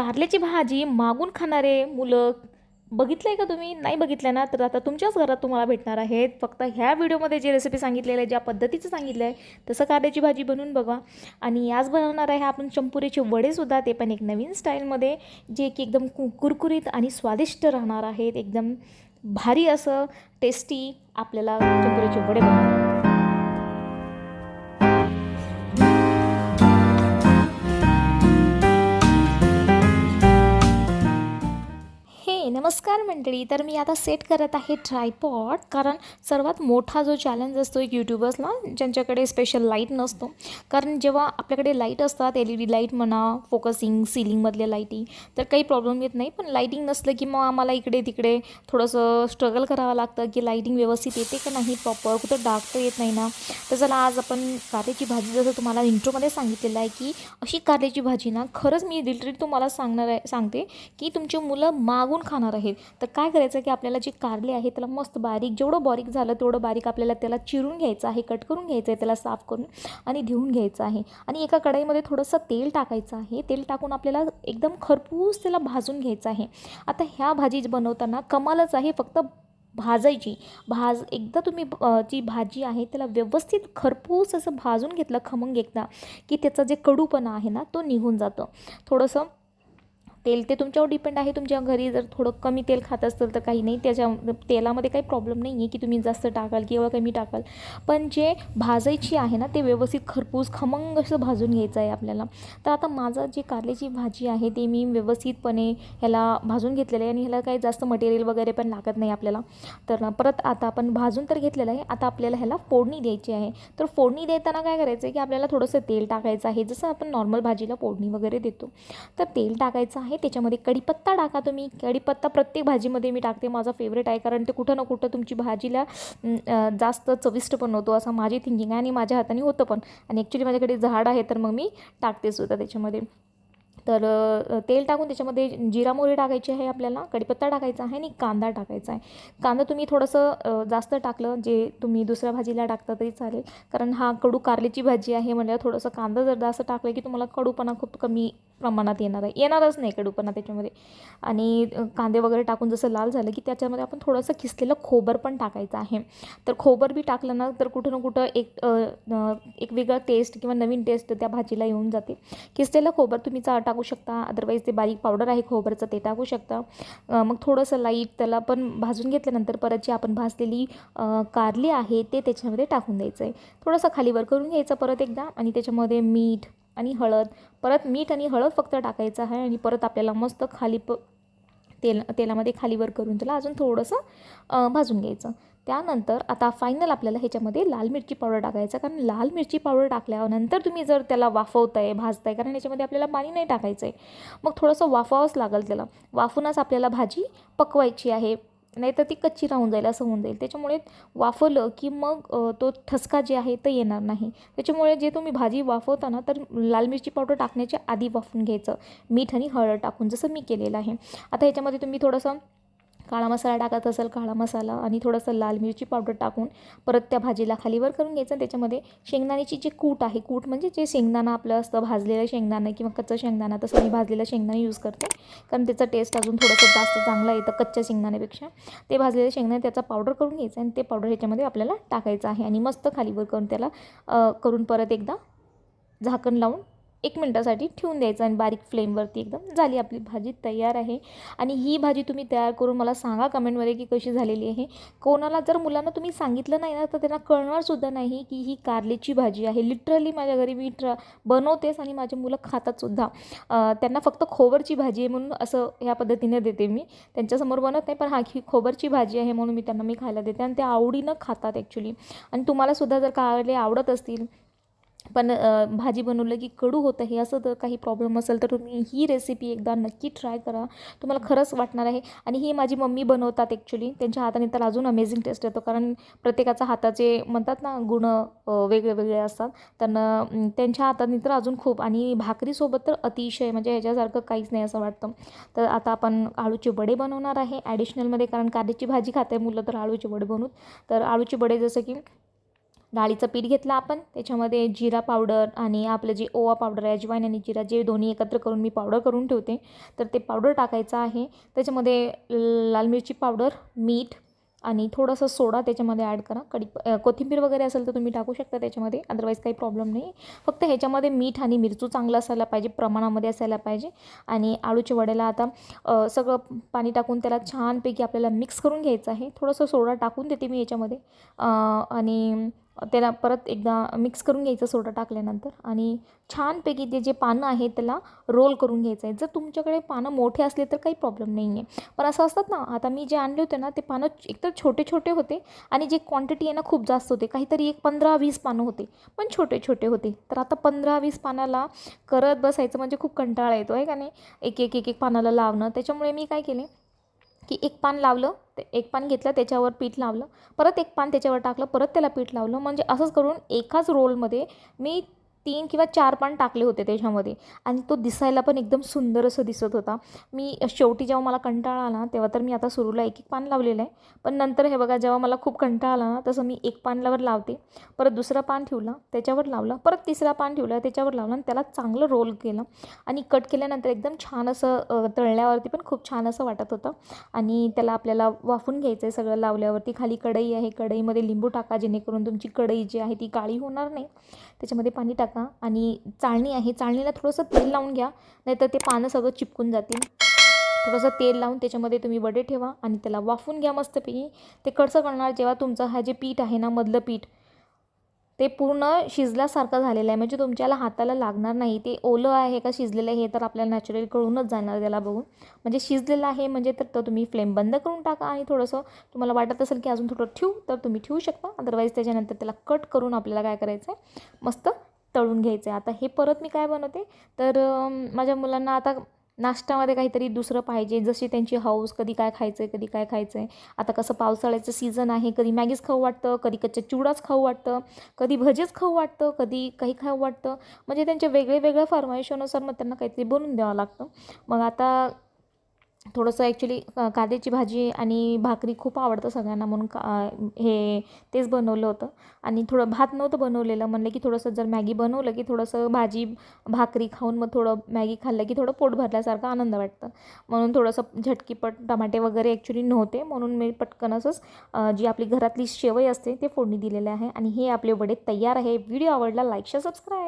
कारल्याची भाजी मागून खाणारे मुलं बघितलं आहे का तुम्ही? नाही बघितलं ना? तर आता तुमच्याच घरात तुम्हाला भेटणार आहेत. फक्त ह्या व्हिडिओमध्ये जे रेसिपी सांगितलेलं आहे ज्या पद्धतीचं सांगितलं आहे तसं कारल्याची भाजी बनवून बघा. आणि आज बनवणार आहे आपण चंपुरीचे वडेसुद्धा ते पण एक नवीन स्टाईलमध्ये जे की एकदम कु कुरकुरीत आणि स्वादिष्ट राहणार आहेत. एकदम भारी असं टेस्टी आपल्याला चंपुरीचे वडे बनवणार नमस्कार मंडळी तर मी आता सेट करत आहे ट्रायपॉड कारण सर्वात मोठा जो चॅलेंज असतो एक यूट्यूबर्सला ज्यांच्याकडे स्पेशल लाइट नसतो. कारण जेव्हा आपल्याकडे लाइट असतात एल ई डी लाइट म्हणा फोकसिंग सिलिंगमधल्या लाईटिंग तर काही प्रॉब्लेम येत नाही. पण लाईटिंग नसलं की मग आम्हाला इकडे तिकडे थोडंसं स्ट्रगल करावं लागतं की लाईटिंग व्यवस्थित येते का नाही प्रॉपर कुठं डार्क तर येत नाही ना. तर चला आज आपण कारल्याची भाजी जसं तुम्हाला इंट्रोमध्ये सांगितलेलं आहे की अशी कारल्याची भाजी ना खरंच मी लिटरली तुम्हाला सांगणार आहे सांगते की तुमची मुलं मागून खाणार आहेत तर काय करायचं की आपल्याला जे कारले आहे त्याला मस्त बारीक जेवढं बारीक झालं तेवढं बारीक आपल्याला त्याला चिरून घ्यायचं आहे कट करून घ्यायचं आहे त्याला साफ करून आणि धुवून घ्यायचं आहे. आणि एका कढईमध्ये थोडंसं तेल टाकायचं आहे. तेल टाकून आपल्याला एकदम खरपूस त्याला भाजून घ्यायचं आहे. आता ह्या भाजी बनवताना कमालच आहे फक्त भाजायची. भाज एकदा तुम्ही जी भाजी आहे त्याला व्यवस्थित खरपूस असं भाजून घेतलं खमंग एकदा की त्याचा जे कडूपणा आहे ना तो निघून जातं. थोडंसं तेल ते तुमच्यावर डिपेंड आहे. तुमच्या घरी जर थोडं कमी तेल खात असेल तर काही नाही. त्याच्या तेलामध्ये काही प्रॉब्लेम नाही आहे की तुम्ही जास्त टाकाल किंवा कमी टाकाल. पण जे भाजायची आहे ना ते व्यवस्थित खरपूस खमंग असं भाजून घ्यायचं आहे आपल्याला. तर आता माझं जे कारल्याची भाजी आहे ते मी व्यवस्थितपणे ह्याला भाजून घेतलेलं आहे आणि ह्याला काही जास्त मटेरियल वगैरे पण लागत नाही आपल्याला. तर परत आता आपण भाजून तर घेतलेलं आहे. आता आपल्याला ह्याला फोडणी द्यायची आहे. तर फोडणी देताना काय करायचं आहे की आपल्याला थोडंसं तेल टाकायचं आहे. जसं आपण नॉर्मल भाजीला फोडणी वगैरे देतो. तर तेल टाकायचं आहे. त्याच्यामध्ये कढीपत्ता टाका तुम्ही. कढीपत्ता प्रत्येक भाजीमध्ये मी टाकते. माझा फेवरेट आहे. कारण ते कुठं ना कुठं तुमची भाजीला जास्त चविष्ट पण होतो. असं माझी थिंकिंग आहे आणि माझ्या हाताने होतं पण. आणि ॲक्च्युली माझ्याकडे झाड आहे तर मग मी टाकते सुद्धा त्याच्यामध्ये. तर तेल टाकून त्याच्यामध्ये जिरा मोहरी टाकायची आहे आपल्याला. कढीपत्ता टाकायचा आहे आणि कांदा टाकायचा आहे. कांदा तुम्ही थोडंसं जास्त टाकलं जे तुम्ही दुसऱ्या भाजीला टाकता तरी चालेल. कारण हा कडू कारलेची भाजी आहे म्हटल्यावर थोडंसं कांदा जर जास्त टाकलं की तुम्हाला कडूपणा खूप कमी प्रमाणात येणार आहे. येणारच नाही कडूपणा त्याच्यामध्ये. आणि कांदे वगैरे टाकून जसं लाल झालं की त्याच्यामध्ये आपण थोडंसं किसलेलं खोबर पण टाकायचं आहे. तर खोबर बी टाकलं ना तर कुठं ना कुठं एक एक वेगळं टेस्ट किंवा नवीन टेस्ट त्या भाजीला येऊन जाते. किसलेलं खोबर तुम्ही चा टाकू शकता. अदरवाईज ते बारीक पावडर आहे खोबरचं ते टाकू शकता. मग थोडंसं लाइट त्याला पण भाजून घेतल्यानंतर परत जी आपण भाजलेली कारली आहे ते त्याच्यामध्ये टाकून द्यायचं आहे थोडंसं खालीवर करून घ्यायचं परत एकदा. आणि त्याच्यामध्ये मीठ आणि हळद. परत मीठ आणि हळद फक्त टाकायचं आहे आणि परत आपल्याला मस्त खाली प तेल तेलामध्ये खालीवर करून त्याला अजून थोडंसं भाजून घ्यायचं. त्यानंतर आता फायनल आपल्याला ह्याच्यामध्ये लाल मिरची पावडर टाकायचं कारण लाल मिरची पावडर टाकल्यानंतर तुम्ही जर त्याला वाफवताय भाजताय कारण याच्यामध्ये आपल्याला पाणी नाही टाकायचं आहे मग थोडंसं वाफावंच लागेल त्याला. वाफूनच आपल्याला भाजी पकवायची आहे. नाहीतर ती कच्ची राहून जाईल असं होऊन जाईल. त्याच्यामुळे वाफवलं की मग तो ठसका जे आहे ते येणार नाही. त्याच्यामुळे जे तुम्ही भाजी वाफवताना तर लाल मिरची पावडर टाकण्याच्या आधी वाफून घ्यायचं. मीठ आणि हळद टाकून जसं मी केलेलं आहे. आता ह्याच्यामध्ये तुम्ही थोडंसं काळा मसाला टाकत असेल काळा मसाला आणि थोडंसं लाल मिरची पावडर टाकून परत त्या भाजीला खालीवर करून घ्यायचं त्याच्यामध्ये शेंगदाण्याची जे कूट आहे कूट म्हणजे जे शेंगदाणा आपलं असतं भाजलेलं शेंगदाणं किंवा कच्चं शेंगदाणा तसं मी भाजलेलं शेंगदाणा यूज करते. कारण त्याचं टेस्ट अजून थोडंसं जास्त चांगलं येतं कच्च्या शेंगदाण्यापेक्षा. ते भाजलेलं शेंगदाणे त्याचा पावडर करून घ्यायचं आणि ते पावडर ह्याच्यामध्ये आपल्याला टाकायचं आहे आणि मस्त खालीवर करून त्याला करून परत एकदा झाकण लावून एक मिनटासाठी ठेवून द्यायचं आणि बारीक फ्लेमवरती एकदम झाली आपली भाजी तयार आहे. आणि ही भाजी तुम्ही तयार करून मला सांगा कमेंटमध्ये की कशी झालेली आहे. कोणाला जर मुलांना तुम्ही सांगितलं नाही ना तर त्यांना कळणारसुद्धा नाही की ही कारलेची भाजी आहे. लिटरली माझ्या घरी मी ट्र बनवतेच आणि माझी मुलं खातातसुद्धा त्यांना फक्त खोबरची भाजी आहे म्हणून असं ह्या पद्धतीने देते मी. त्यांच्यासमोर बनत नाही पण हा ही खोबरची भाजी आहे म्हणून मी त्यांना मी खायला देते आणि ते आवडीनं खातात ॲक्च्युली आणि तुम्हालासुद्धा जर कारले आवडत असतील पण भाजी बनवलं की कडू होतं हे असं जर काही प्रॉब्लेम असेल तर तुम्ही ही रेसिपी एकदा नक्की ट्राय करा. तुम्हाला खरंच वाटणार आहे. आणि ही माझी मम्मी बनवतात ॲक्च्युली त्यांच्या हाताने तर अजून अमेझिंग टेस्ट येतो. कारण प्रत्येकाचा हाताचे म्हणतात ना गुण वेगळे वेगळे असतात. त्यांना त्यांच्या हाताने तर अजून खूप. आणि भाकरीसोबत तर अतिशय म्हणजे ह्याच्यासारखं काहीच नाही असं वाटतं. तर आता आपण आळूचे वडे बनवणार आहे. ॲडिशनलमध्ये कारण कारल्याची भाजी खाते मुलं तर आळूचे वडे बनवूत तर आळूचे वडे जसं की डाळीचं पीठ घेतलं आपण. त्याच्यामध्ये जिरा पावडर आणि आपलं जे ओवा पावडर आहे अजवाईन आणि जिरा जे दोन्ही एकत्र करून मी पावडर करून ठेवते. तर ते पावडर टाकायचं आहे. त्याच्यामध्ये लाल मिरची पावडर मीठ आणि थोडंसं सोडा त्याच्यामध्ये ॲड करा. कडी कोथिंबीर वगैरे असेल तर तुम्ही टाकू शकता त्याच्यामध्ये. अदरवाईज काही प्रॉब्लेम नाही. फक्त ह्याच्यामध्ये मीठ आणि मिरचू चांगलं असायला पाहिजे प्रमाणामध्ये असायला पाहिजे. आणि आळूच्या वड्याला आता सगळं पाणी टाकून त्याला छानपैकी आपल्याला मिक्स करून घ्यायचं आहे. थोडंसं सोडा टाकून देते मी याच्यामध्ये आणि त्याला परत एकदा मिक्स करून घ्यायचं सोडा टाकल्यानंतर. आणि छानपैकी ते जे पानं आहे त्याला रोल करून घ्यायचं आहे. जर तुमच्याकडे पानं मोठे असले तर काही प्रॉब्लेम नाही आहे पण असं असतात ना आता मी जे आणले होते ना ते पानं एकतर छोटे छोटे होते आणि जे क्वांटिटी आहे ना खूप जास्त होते. काहीतरी एक पंधरा वीस पानं होते पण छोटे छोटे होते. तर आता पंधरा वीस पानाला करत बसायचं म्हणजे खूप कंटाळा येतो आहे का नाही? एक एक एक एक पानाला लावणं. त्याच्यामुळे मी काय केले की एक पान लावलं ते एक पान घेतलं त्याच्यावर पीठ लावलं परत एक पान त्याच्यावर टाकलं परत त्याला पीठ लावलं. म्हणजे असंच करून एकाच रोलमध्ये मी तीन किंवा चार पान टाकले होते त्याच्यामध्ये. आणि तो दिसायला पण एकदम सुंदर असं दिसत होता. मी शेवटी जेव्हा मला कंटाळा आला तेव्हा तर मी आता सुरूला एक एक पान लावलेलं आहे. पण नंतर हे बघा जेव्हा मला खूप कंटाळा आला ना तसं मी एक पानलावर लावते. परत दुसरा पान ठेवला त्याच्यावर लावला. परत तिसरा पान ठेवला त्याच्यावर लावला आणि त्याला चांगलं रोल केलं. आणि कट केल्यानंतर एकदम छान असं तळल्यावरती पण खूप छान असं वाटत होतं. आणि त्याला आपल्याला वाफून घ्यायचं आहे सगळं लावल्यावरती. खाली कढई आहे कढईमध्ये लिंबू टाका जेणेकरून तुमची कढई जी आहे ती काळी होणार नाही. त्याच्यामध्ये पाणी टाका. आणि चाळणी आहे चाळणीला थोडंसं तेल लावून घ्या नाहीतर ते पानं सगळं चिपकून जातील. थोडंसं तेल लावून त्याच्यामध्ये तुम्ही वडे ठेवा आणि त्याला वाफून घ्या मस्तपैकी. ते कडचं करणार जेव्हा तुमचं हा जे पीठ आहे ना मधलं पीठ ते पूर्ण शिजल्यासारखं झालेलं आहे. म्हणजे तुमच्याला हाताला लागणार नाही. ते ओलं आहे का शिजलेलं आहे हे तर आपल्याला नॅचरल कळूनच जाणार त्याला बघून. म्हणजे शिजलेलं आहे म्हणजे तर तो तुम्ही फ्लेम बंद करून टाका आणि थोडंसं तुम्हाला वाटत असेल की अजून थोडं ठेवू तर तुम्ही ठेवू शकता. अदरवाईज त्याच्यानंतर त्याला कट करून आपल्याला काय करायचं आहे मस्त तळून घ्यायचं आहे. आता हे परत मी काय बनवते? तर माझ्या मुलांना आता नाश्त्यामध्ये काहीतरी दुसरं पाहिजे. जशी त्यांची हौस कधी काय खायचं आहे कधी काय खायचं आहे आता कसं पावसाळ्याचं सीझन आहे कधी मॅगीच खाऊ वाटतं कधी कच्चा चिवडाच खाऊ वाटतं कधी भजेच खाऊ वाटतं कधी काही खाऊ वाटतं. म्हणजे त्यांच्या वेगळे वेगळ्या फरमाईशानुसार मग त्यांना काहीतरी बनवून द्यावं लागतं. मग आता थोडंसं ॲक्च्युली कांद्याची भाजी आणि भाकरी खूप आवडतं सगळ्यांना म्हणून का हे तेच बनवलं होतं. आणि थोडं भात नव्हतं बनवलेलं म्हणलं की थोडंसं जर मॅगी बनवलं की थोडंसं भाजी भाकरी खाऊन मग थोडं मॅगी खाल्लं की थोडं पोट भरल्यासारखं आनंद वाटतं. म्हणून थोडंसं झटकीपट टमाटे वगैरे ॲक्च्युली नव्हते म्हणून मी पटकन असंच जी आपली घरातली शेवई असते ते फोडणी दिलेलं आहे. आणि हे आपले वडे तयार आहे. व्हिडिओ आवडला लाईक शेअर सबस्क्राईब